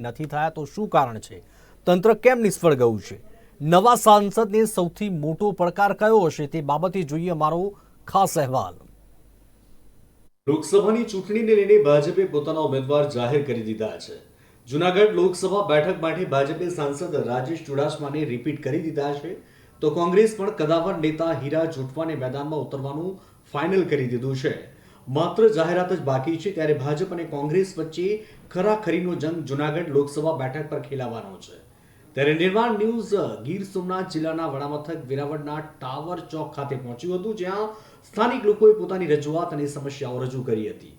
નથી થયા તો શું કારણ છે? તંત્ર કેમ નિષ્ફળ ગયું છે? નવા સાંસદને સૌથી મોટો પડકાર કયો હશે તે બાબતે જોઈએ મારો ખાસ અહેવાલ. લોકસભાની ચૂંટણીને લઈને ભાજપે પોતાના ઉમેદવાર જાહેર કરી દીધા છે. જુનાગઢ લોકસભા બેઠક માટે ભાજપે સાંસદ રાજેશ ચુડાસમાને રિપીટ કરી દીધા છે. તો કોંગ્રેસ પણ કદાવર નેતા હીરા જુટવાને મેદાનમાં ઉતરવાનું ફાઇનલ કરી દીધું છે. માત્ર જાહેરાત જ બાકી છે ત્યારે ભાજપ અને કોંગ્રેસ વચ્ચે ખરાખરીનો જંગ જુનાગઢ લોકસભા બેઠક પર ખેલાવાનો છે. ત્યારે નિર્માણ ન્યૂઝ ગીર સોમનાથ જિલ્લાના વડામથક વેરાવળના ટાવર ચોક ખાતે પહોંચ્યું હતું, જ્યાં સ્થાનિક લોકોએ પોતાની રજૂઆત અને સમસ્યાઓ રજૂ કરી હતી.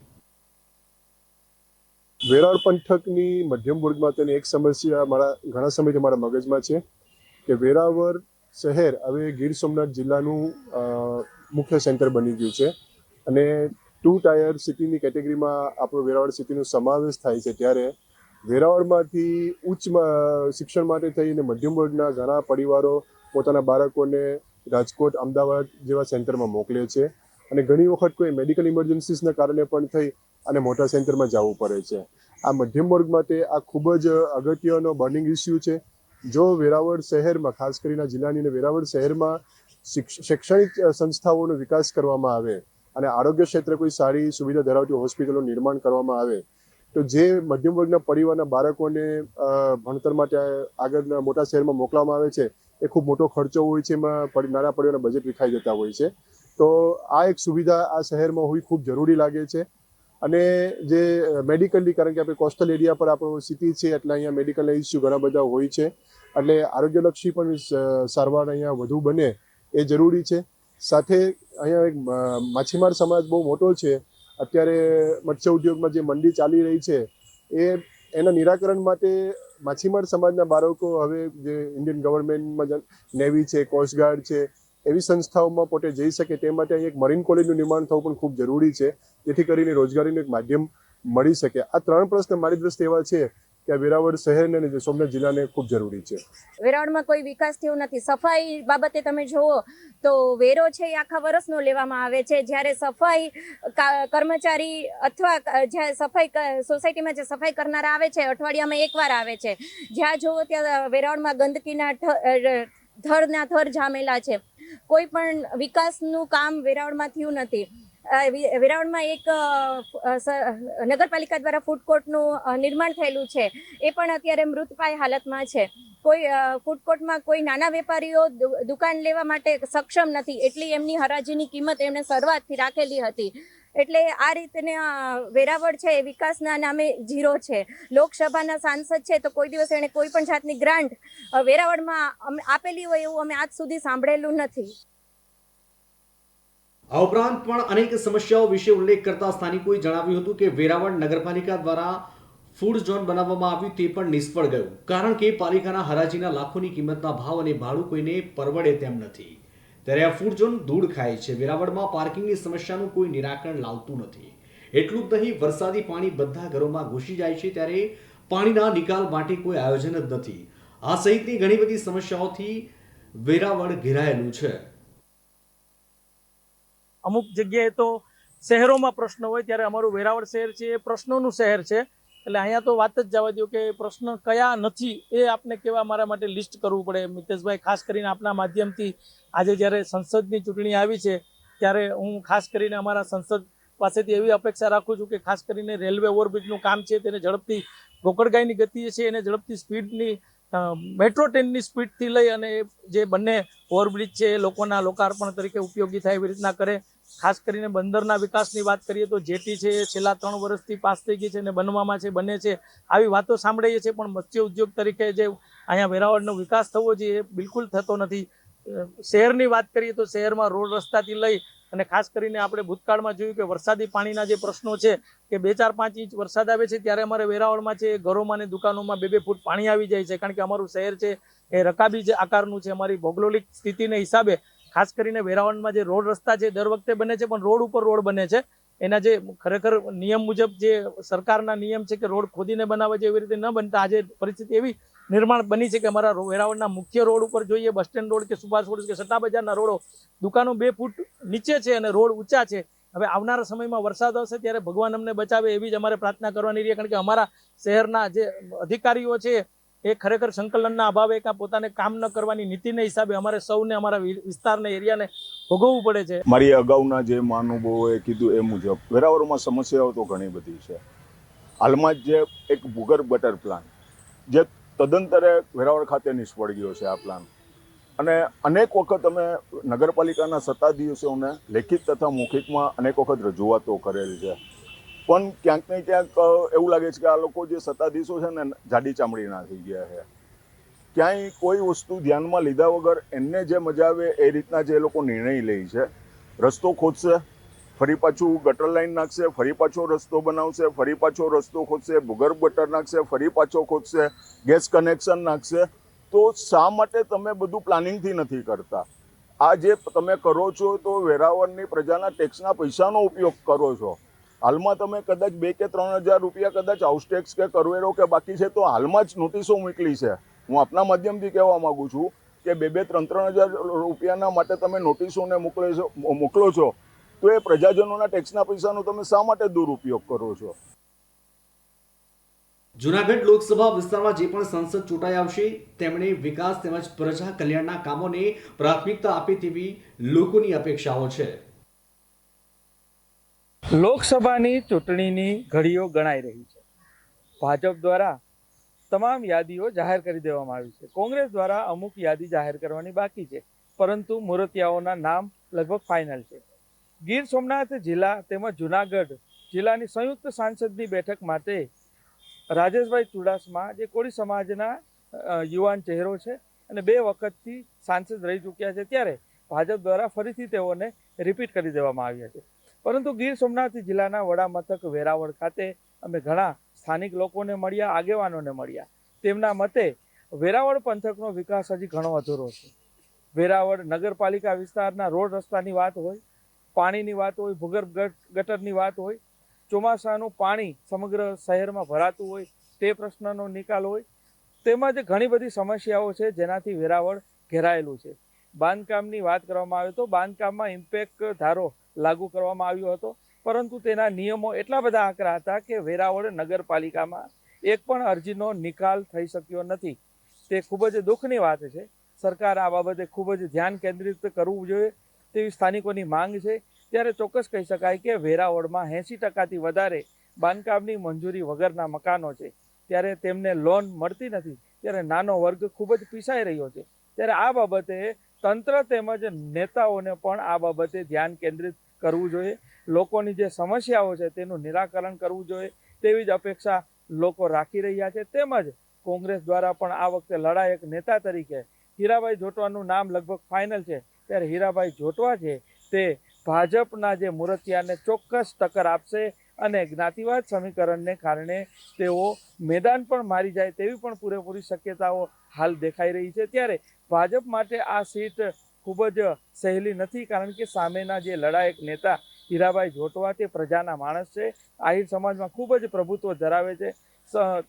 વેરાળ પંથકની મધ્યમ વર્ગમાં તેની એક સમસ્યા મારા, ઘણા સમયથી મારા મગજમાં છે કે વેરાવળ શહેર હવે ગીર સોમનાથ જિલ્લાનું મુખ્ય સેન્ટર બની ગયું છે. અને ટુ ટાયર સિટીની કેટેગરીમાં આપણો વેરાવળ સિટીનો સમાવેશ થાય છે ત્યારે વેરાવળમાંથી ઉચ્ચ શિક્ષણ માટે થઈને મધ્યમ વર્ગના ઘણા પરિવારો પોતાના બાળકોને રાજકોટ, અમદાવાદ જેવા સેન્ટરમાં મોકલે છે અને ઘણી વખત કોઈ મેડિકલ ઇમરજન્સીસના કારણે પણ થઈ અને મોટા સેન્ટરમાં જવું પડે છે. આ મધ્યમ વર્ગ માટે આ ખૂબ જ અગત્યનો બર્નિંગ ઇસ્યુ છે. જો વેરાવળ શહેરમાં, ખાસ કરીને જિલ્લાની અને વેરાવળ શહેરમાં શિક્ષ- શૈક્ષણિક સંસ્થાઓનો વિકાસ કરવામાં આવે અને આરોગ્ય ક્ષેત્રે કોઈ સારી સુવિધા ધરાવતી હોસ્પિટલો નિર્માણ કરવામાં આવે, તો જે મધ્યમ વર્ગના પરિવારના બાળકોને ભણતર માટે આગળના મોટા શહેરમાં મોકલવામાં આવે છે, એ ખૂબ મોટો ખર્ચો હોય છે, એમાં નાના પરિવારના બજેટ વિખાઈ જતા હોય છે. તો આ એક સુવિધા આ શહેરમાં હોવી ખૂબ જરૂરી લાગે છે. અને જે મેડિકલી કારણ કે આપણે કોસ્ટલ એરિયા પર આપણો સિટી છે, એટલે અહીંયા મેડિકલ ઇસ્યુ ઘણા બધા હોય છે. એટલે આરોગ્યલક્ષી પણ સારવાર અહીંયા વધુ બને એ જરૂરી છે. સાથે અહીંયા એક માછીમાર સમાજ બહુ મોટો છે. અત્યારે મત્સ્ય ઉદ્યોગમાં જે મંડી ચાલી રહી છે, એ, એના નિરાકરણ માટે માછીમાર સમાજના બાળકો હવે જે ઇન્ડિયન ગવર્મેન્ટમાં નેવી છે કોસ્ટગાર્ડ છે, એવી સંસ્થાઓમાં પોતે જઈ શકે તે માટે અહીં એક મરીન કોલેજનું નિર્માણ થવું પણ ખૂબ જરૂરી છે. જેથી કરીને રોજગારીનું એક માધ્યમ મળી શકે. આ ત્રણ પ્રશ્ન મારી દ્રષ્ટિએ એવા છે કે વેરાવળ શહેરને અને સોમનાથ જિલ્લાને ખૂબ જરૂરી છે. વેરાવળમાં કોઈ વિકાસ થયો નથી. સફાઈ બાબતે તમે જુઓ તો વેરો છે એ આખા વર્ષનો લેવામાં આવે છે. જ્યારે સફાઈ કર્મચારી અથવા જ્યાં સફાઈ સોસાયટીમાં જે સફાઈ કરનારા આવે છે, અઠવાડિયામાં એકવાર આવે છે. જ્યાં જુઓ ત્યાં વેરાવળમાં ગંદકીના થરના થર જામેલા છે. કોઈ પણ વિકાસનું કામ વેરાવળમાં થયું નથી. વેરાવળમાં એક નગરપાલિકા દ્વારા ફૂડ કોર્ટનું નિર્માણ થયેલું છે. એ પણ અત્યારે મૃતપાય હાલતમાં છે. કોઈ ફૂડ કોર્ટમાં કોઈ નાના વેપારીઓ દુકાન લેવા માટે સક્ષમ નથી. એટલી એમની હરાજીની કિંમત એમણે શરૂઆતથી રાખેલી હતી. એટલે આ રીતને વેરાવળ છે એ વિકાસના નામે ઝીરો છે. લોકસભાના સાંસદ છે તો કોઈ દિવસ એણે કોઈ પણ જાતની ગ્રાન્ટ વેરાવળમાં આપેલી હોય એવું અમે આજ સુધી સાંભળેલું નથી. આ ઉપરાંત પણ અનેક સમસ્યાઓ વિશે ઉલ્લેખ કરતા સ્થાનિકોએ જણાવ્યું હતું કે વેરાવળ નગરપાલિકા દ્વારા ફૂડ ઝોન બનાવવામાં આવ્યું તે પણ નિષ્ફળ ગયું. કારણ કે પાલિકાના હરાજીના લાખોની કિંમતના ભાવ અને ભાડું કોઈને પરવડે તેમ નથી. ત્યારે આ ફૂડ ઝોન ધૂળ ખાય છે. વેરાવળમાં પાર્કિંગની સમસ્યાનું કોઈ નિરાકરણ લાવતું નથી. એટલું જ નહીં, વરસાદી પાણી બધા ઘરોમાં ઘૂસી જાય છે ત્યારે પાણીના નિકાલ માટે કોઈ આયોજન જ નથી. આ સહિતની ઘણી બધી સમસ્યાઓથી વેરાવળ ઘેરાયેલું છે. અમુક જગ્યાએ તો શહેરોમાં પ્રશ્ન હોય, ત્યારે અમારું વેરાવળ શહેર છે, એ પ્રશ્નોનું શહેર છે. એટલે અહીંયા તો વાત જ જવા દો કે પ્રશ્ન કયા નથી, એ આપને કેવા મારા માટે લિસ્ટ કરવું પડે. મિતેશભાઈ, ખાસ કરીને આપના માધ્યમથી આજે જ્યારે સંસદની ચૂંટણી આવી છે, ત્યારે હું ખાસ કરીને અમારા સંસદ પાસેથી એવી અપેક્ષા રાખું છું કે ખાસ કરીને રેલવે ઓવરબ્રિજનું કામ છે, તેને ઝડપથી ગોકળગાયની ગતિ છે, એને ઝડપથી સ્પીડની મેટ્રો ટ્રેનની સ્પીડથી લઈ અને જે બંને ઓવરબ્રિજ છે, એ લોકોના લોકાર્પણ તરીકે ઉપયોગી થાય એવી રીતના કરે. ખાસ કરીને બંદરના વિકાસની વાત કરીએ તો જેટી છે એ છેલ્લા ત્રણ વર્ષથી પાસ થઈ ગઈ છે અને બનવામાં છે, બને છે. આવી વાતો સાંભળીએ છીએ, પણ મત્સ્ય ઉદ્યોગ તરીકે જે અહીંયા વેરાવળનો વિકાસ થવો જોઈએ એ બિલકુલ થતો નથી. શહેરની વાત કરીએ તો શહેરમાં રોડ રસ્તાથી લઈ અને ખાસ કરીને આપણે ભૂતકાળમાં જોયું કે વરસાદી પાણીના જે પ્રશ્નો છે કે બે ચાર પાંચ ઇંચ વરસાદ આવે છે ત્યારે અમારે વેરાવળમાં છે ઘરોમાં અને દુકાનોમાં બે બે ફૂટ પાણી આવી જાય છે. કારણ કે અમારું શહેર છે એ રકાબી જે આકારનું છે. અમારી ભૌગોલિક સ્થિતિને હિસાબે ખાસ કરીને વેરાવળમાં જે રોડ રસ્તા છે દર વખતે બને છે, પણ રોડ ઉપર રોડ બને છે. એના જે ખરેખર નિયમ મુજબ જે સરકારના નિયમ છે કે રોડ ખોદીને બનાવે છે, એવી રીતે ન બનતા, આજે પરિસ્થિતિ એવી નિર્માણ બની છે કે અમારા વેરાવળના મુખ્ય રોડ ઉપર જોઈએ, બસ સ્ટેન્ડ રોડ કે સુભાષ રોડ કે સટ્ટા બજારના રોડો, દુકાનો બે ફૂટ નીચે છે અને રોડ ઊંચા છે. હવે આવનારા સમયમાં વરસાદ આવશે ત્યારે ભગવાન અમને બચાવે એવી જ અમારે પ્રાર્થના કરવાની રહી, કારણ કે અમારા શહેરના જે અધિકારીઓ છે એ ખરેખર સંકલનના અભાવે કાં પોતાને કામ ન કરવાની નીતિને હિસાબે અમારે સૌને અમારા વિસ્તારને, એરિયાને ભોગવવું પડે છે. મારી અગાઉના જે મહાનુભાવોએ કીધું એ મુજબ, વેરાવળમાં સમસ્યાઓ તો ઘણી બધી છે. હાલમાં જ એક ભૂગર્ભ ગટર પ્લાન, જે તદંતરે વેરાવળ ખાતે નિષ્ફળ ગયો છે આ પ્લાન. અને અનેક વખત અમે નગરપાલિકાના સત્તાધીશોને લેખિત તથા મૌખિકમાં અનેક વખત રજૂઆતો કરેલ છે. પણ ક્યાંક ને ક્યાંક એવું લાગે છે કે આ લોકો જે સત્તાધીશો છે ને, જાડી ચામડીના થઈ ગયા છે. ક્યાંય કોઈ વસ્તુ ધ્યાનમાં લીધા વગર એમને જે મજા આવે એ રીતના જે લોકો નિર્ણય લે છે. રસ્તો ખોદશે, ફરી પાછું ગટર લાઈન નાખશે, ફરી પાછો રસ્તો બનાવશે, ફરી પાછો રસ્તો ખોદશે, ભૂગર્ભ ગટર નાખશે, ફરી પાછો ખોદશે, ગેસ કનેક્શન નાખશે. તો શા માટે તમે બધું પ્લાનિંગથી નથી કરતા? આ જે તમે કરો છો તો વેરાવળની પ્રજાના ટેક્સના પૈસાનો ઉપયોગ કરો છો. હાલમાં તમે કદાચ બે કે ત્રણ હજાર રૂપિયા કદાચ હાઉસટેક્સ કે કરવેરો કે બાકી છે, તો હાલમાં જ નોટિસો મોકલી છે. હું આપના માધ્યમથી કહેવા માંગુ છું કે બે બે ત્રણ ત્રણ હજાર રૂપિયાના માટે તમે નોટિસોને મોકલે છો મોકલો છો, તો એ પ્રજાજનોના ટેક્સના પૈસાનો તમે શા માટે દુરુપયોગ કરો છો? જુનાગઢ લોકસભા વિસ્તારમાં જે પણ સંસદ ચૂંટાઈ આવશે, તેમણે વિકાસ તેમજ પ્રજા કલ્યાણના કામોને પ્રાથમિકતા આપે તેવી લોકોની અપેક્ષાઓ છે. લોકસભાની ચૂંટણીની ઘડીઓ ગણાઈ રહી છે. ભાજપ દ્વારા તમામ યાદીઓ જાહેર કરી દેવામાં આવી છે. કોંગ્રેસ દ્વારા અમુક યાદી જાહેર કરવાની બાકી છે, પરંતુ મૂર્તિયાઓના નામ લગભગ ફાઇનલ છે. ગીર સોમનાથ જિલ્લા તેમજ જુનાગઢ જિલ્લાની સંયુક્ત સાંસદની બેઠક માટે રાજેશભાઈ ચુડાસમા, જે કોળી સમાજના યુવાન ચહેરો છે અને બે વખતથી સાંસદ રહી ચૂક્યા છે, ત્યારે ભાજપ દ્વારા ફરીથી તેઓને રિપીટ કરી દેવામાં આવ્યા છે. પરંતુ ગીર સોમનાથ જિલ્લાના વડા મથક વેરાવળ ખાતે અમે ઘણા સ્થાનિક લોકોને મળ્યા, આગેવાનોને મળ્યા. તેમના મતે વેરાવળ પંથકનો વિકાસ હજી ઘણો અધૂરો છે. વેરાવળ નગરપાલિકા વિસ્તારના રોડ રસ્તાની વાત હોય, પાણીની વાત હોય, ભૂગર્ભ ગટ- ગટરની વાત હોય, ચોમાસાનું પાણી સમગ્ર શહેરમાં ભરાતું હોય, તે પ્રશ્નનો નિકાલ હોય તેમજ ઘણી બધી સમસ્યાઓ છે જેનાથી વેરાવળ ઘેરાયેલું છે. બાંધકામની વાત કરવામાં આવે તો બાંધકામમાં ઇમ્પેક્ટ ધારો લાગુ કરવામાં આવ્યો હતો. પરંતુ તેના નિયમો એટલા બધા આકરા હતા કે વેરાવળ નગરપાલિકામાં એક પણ અરજીનો નિકાલ થઈ શક્યો નથી. તે ખૂબ જ દુઃખની વાત છે. સરકાર આ બાબતે ખૂબ જ ધ્યાન કેન્દ્રિત કરવું જોઈએ તેવી સ્થાનિકોની માંગ છે. ત્યારે ચોક્કસ કહી શકાય કે વેરાવળમાં એંસી ટકાથી વધારે બાંધકામની મંજૂરી વગરના મકાનો છે. ત્યારે તેમને લોન મળતી નથી. ત્યારે નાનો વર્ગ ખૂબ જ પીસાઈ રહ્યો છે. ત્યારે આ બાબતે તંત્ર તેમજ નેતાઓને પણ આ બાબતે ધ્યાન કેન્દ્રિત કરવું જોઈએ. લોકોની જે સમસ્યાઓ છે તેનું નિરાકરણ કરવું જોઈએ. તેવી જ અપેક્ષા લોકો રાખી રહ્યા છે. તેમજ કોંગ્રેસ દ્વારા પણ આ વખતે લડાયક નેતા તરીકે હીરાભાઈ જોટવાનું નામ લગભગ ફાઇનલ છે. ત્યારે હીરાભાઈ જોટવા છે તે ભાજપના જે મૂર્તિયાને ચોક્કસ ટક્કર આપશે. અને જ્ઞાતિવાદ સમીકરણને કારણે તેઓ મેદાન પણ મારી જાય તેવી પણ પૂરેપૂરી શક્યતાઓ હાલ દેખાઈ રહી છે. ત્યારે ભાજપ માટે આ સીટ ખૂબ જ સહેલી નથી, કારણ કે સામેના જે લડાયક નેતા હીરાભાઈ જોટવા તે પ્રજાના માણસ છે. આહિર સમાજમાં ખૂબ જ પ્રભુત્વ ધરાવે છે.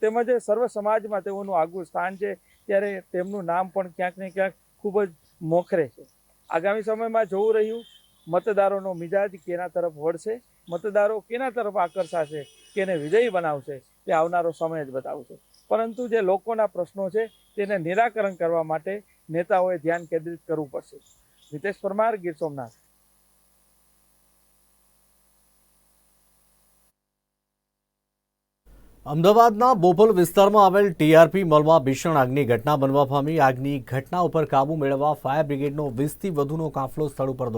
તેમજ સર્વ સમાજમાં તેઓનું આગવું સ્થાન છે. ત્યારે તેમનું નામ પણ ક્યાંક ને ક્યાંક ખૂબ જ મોખરે છે. આગામી સમયમાં જોવું રહ્યું, મતદારોનો મિજાજ કેના તરફ વળશે? મતદારો કેના તરફ આકર્ષાશે, કેને વિજયી બનાવશે, તે આવનારો સમય જ બતાવશે. પરંતુ જે લોકોના પ્રશ્નો છે, તેને નિરાકરણ કરવા માટે નેતાઓએ ધ્યાન કેન્દ્રિત કરવું પડશે. નિતેશ પરમાર, ગીર સોમનાથ. અમદાવાદના બોપલ વિસ્તારમાં આવેલ ટીઆરપી મોલમાં ભીષણ આગની ઘટના બનવા પામી. આગની ઘટના ઉપર કાબુ મેળવવા ફાયર બ્રિગેડનો વીસથી વધુનો કાફલો સ્થળ ઉપર